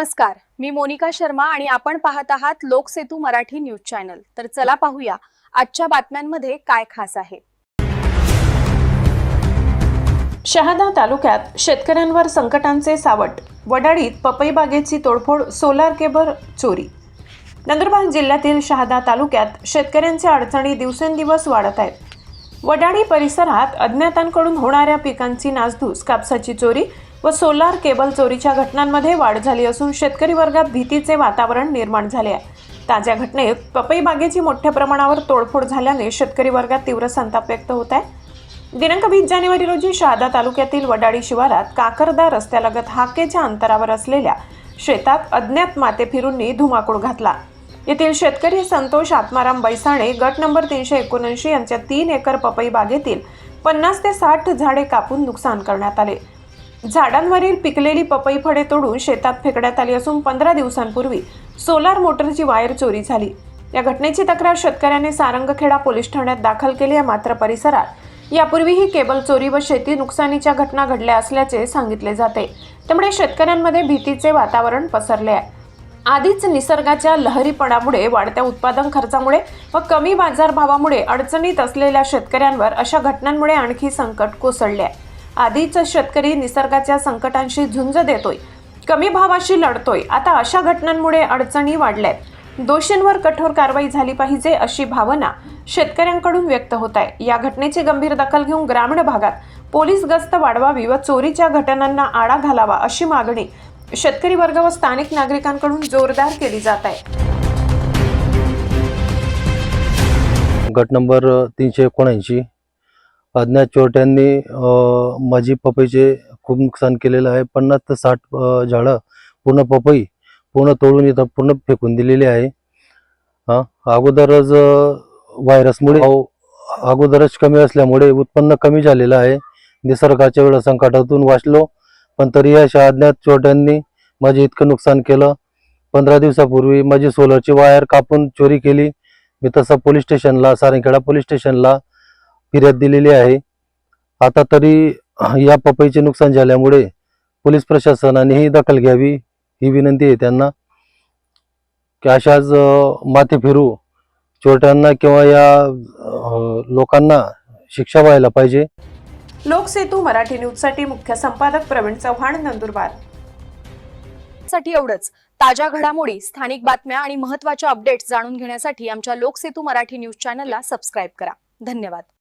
नमस्कार मी मोनिका शर्मा आणि आपण पाहत आहात लोकसेतू मराठी न्यूज चॅनल. तर चला पाहूया आजच्या बातम्यांमध्ये काय खास आहे. शहादा तालुक्यात शेतकऱ्यांवर संकटांचे सावट. वडाळीत पपई बागेची तोडफोड सोलार केबल चोरी. नंदुरबार जिल्ह्यातील शहादा तालुक्यात शेतकऱ्यांच्या अडचणी दिवसेंदिवस वाढत आहेत. वडाळी परिसरात अज्ञातांकडून होणाऱ्या पिकांची नासधूस कापसाची चोरी व सोलार केबल चोरीच्या घटनांमध्ये वाढ झाली असून शेतकरी वर्गात भीतीचे वातावरण निर्माण झाले आहे. ताज्या घटनेत पपई बागेची मोठ्या प्रमाणावर तोडफोड झाल्याने शेतकरी वर्गात तीव्र संताप व्यक्त होत आहे. दिनांक वीस जानेवारी रोजी शहादा तालुक्यातील वडाळी शिवारात काकरदा रस्त्यालगत हाकेच्या अंतरावर असलेल्या शेतात अज्ञात माते फिरूंनी धुमाकूळ घातला. येथील शेतकरी संतोष आत्माराम बैसाणे गट नंबर तीनशे एकोणऐंशी यांच्या तीन एकर पपई बागेतील पन्नास ते साठ झाडे कापून नुकसान करण्यात आले. झाडांवरील पिकलेली पपई फळे तोडून शेतात फेकण्यात आली असून पंधरा दिवसांपूर्वी सोलार मोटरची वायर चोरी झाली. या घटनेची तक्रार शेतकऱ्याने सारंगखेडा पोलीस ठाण्यात दाखल केली आहे मात्र परिसरात यापूर्वीही केबल चोरी व शेती नुकसानीच्या घटना घडल्या असल्याचे सांगितले जाते. त्यामुळे शेतकऱ्यांमध्ये भीतीचे वातावरण पसरले आहे. आधीच निसर्गाच्या लहरीपणामुळे वाढत्या उत्पादन खर्चामुळे व कमी बाजारभावामुळे अडचणीत असलेल्या शेतकऱ्यांवर अशा घटनांमुळे आणखी संकट कोसळले आहे. आधीच शेतकरी निसर्गाच्या संकटांशी झुंज देतोय. कमी भावाशी लढतोय. आता अशा घटनांमुळे अडचणी वाढल्यात. दोषींवर कठोर कारवाई झाली पाहिजे अशी भावना शेतकऱ्यांकडून व्यक्त होत आहे. या घटनेची गंभीर दखल घेऊन ग्रामीण भागात पोलीस गस्त वाढवावी व चोरीच्या घटनांना आळा घालावा अशी मागणी शेतकरी वर्ग व स्थानिक नागरिकांकडून जोरदार केली जात आहे. गट नंबर तीनशे एकोणऐंशी अज्ञात चोरट्यांनी माझी पपईचे खूप नुकसान केलेलं आहे. पन्नास ते साठ झाडं पूर्ण पपई पूर्ण तोडून इथं पूर्ण फेकून दिलेली आहे. हां अगोदरच व्हायरसमुळे अगोदरच कमी असल्यामुळे उत्पन्न कमी झालेलं आहे. निसर्गाच्या वेळा संकटातून वाचलो पण तरी अशा अज्ञात चोरट्यांनी माझे इतकं नुकसान केलं. पंधरा दिवसापूर्वी माझी सोलरची वायर कापून चोरी केली. मी तसं पोलीस स्टेशनला सारंगखेडा पोलीस स्टेशनला फिर्याद दिलेली आहे. आता तरी या पपईचे नुकसान झाल्यामुळे पोलीस प्रशासनानेही दखल घ्यावी ही विनंती आहे त्यांना. की अशाच माथे फिरू चोरट्यांना किंवा या लोकांना शिक्षा व्हायला पाहिजे. लोकसेतू मराठी न्यूजसाठी मुख्य संपादक प्रवीण चव्हाण नंदुरबार. साठी एवढंच. ताज्या घडामोडी स्थानिक बातम्या आणि महत्त्वाच्या अपडेट्स जाणून घेण्यासाठी आमच्या लोकसेतू मराठी न्यूज चॅनलला सबस्क्राईब करा. धन्यवाद.